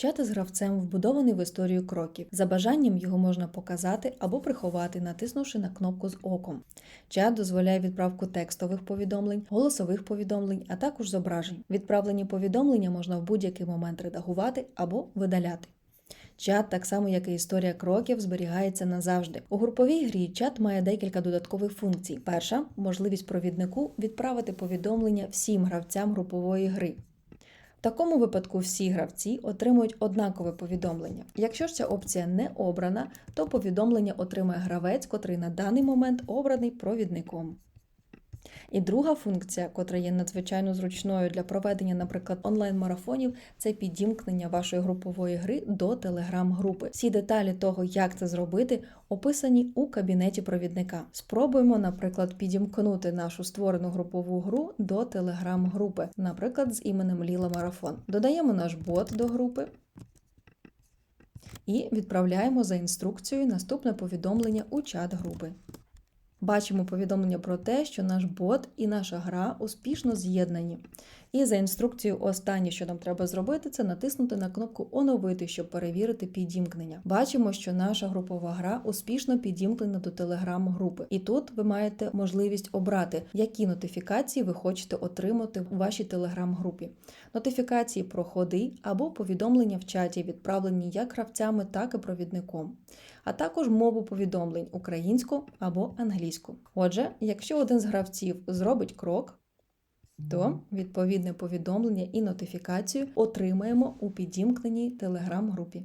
Чат із гравцем вбудований в історію кроків. За бажанням його можна показати або приховати, натиснувши на кнопку з оком. Чат дозволяє відправку текстових повідомлень, голосових повідомлень, а також зображень. Відправлені повідомлення можна в будь-який момент редагувати або видаляти. Чат, так само як і історія кроків, зберігається назавжди. У груповій грі чат має декілька додаткових функцій. Перша можливість провіднику відправити повідомлення всім гравцям групової гри. В такому випадку всі гравці отримують однакове повідомлення. Якщо ж ця опція не обрана, то повідомлення отримає гравець, котрий на даний момент обраний провідником. І друга функція, котра є надзвичайно зручною для проведення, наприклад, онлайн-марафонів, це підімкнення вашої групової гри до телеграм-групи. Всі деталі того, як це зробити, описані у кабінеті провідника. Спробуємо, наприклад, підімкнути нашу створену групову гру до телеграм-групи, наприклад, з іменем Ліла Марафон. Додаємо наш бот до групи. І відправляємо за інструкцією наступне повідомлення у чат групи. Бачимо повідомлення про те, що наш бот і наша гра успішно з'єднані. І за інструкцією, останнє, що нам треба зробити, це натиснути на кнопку Оновити, щоб перевірити підімкнення. Бачимо, що наша групова гра успішно підімкнена до телеграм-групи. І тут ви маєте можливість обрати, які нотифікації ви хочете отримати у вашій телеграм-групі. Нотифікації про ходи або повідомлення в чаті, відправлені як гравцями, так і провідником, а також мову повідомлень українську або англійську. Отже, якщо один з гравців зробить крок, то відповідне повідомлення і нотифікацію отримаємо у підімкненій телеграм-групі.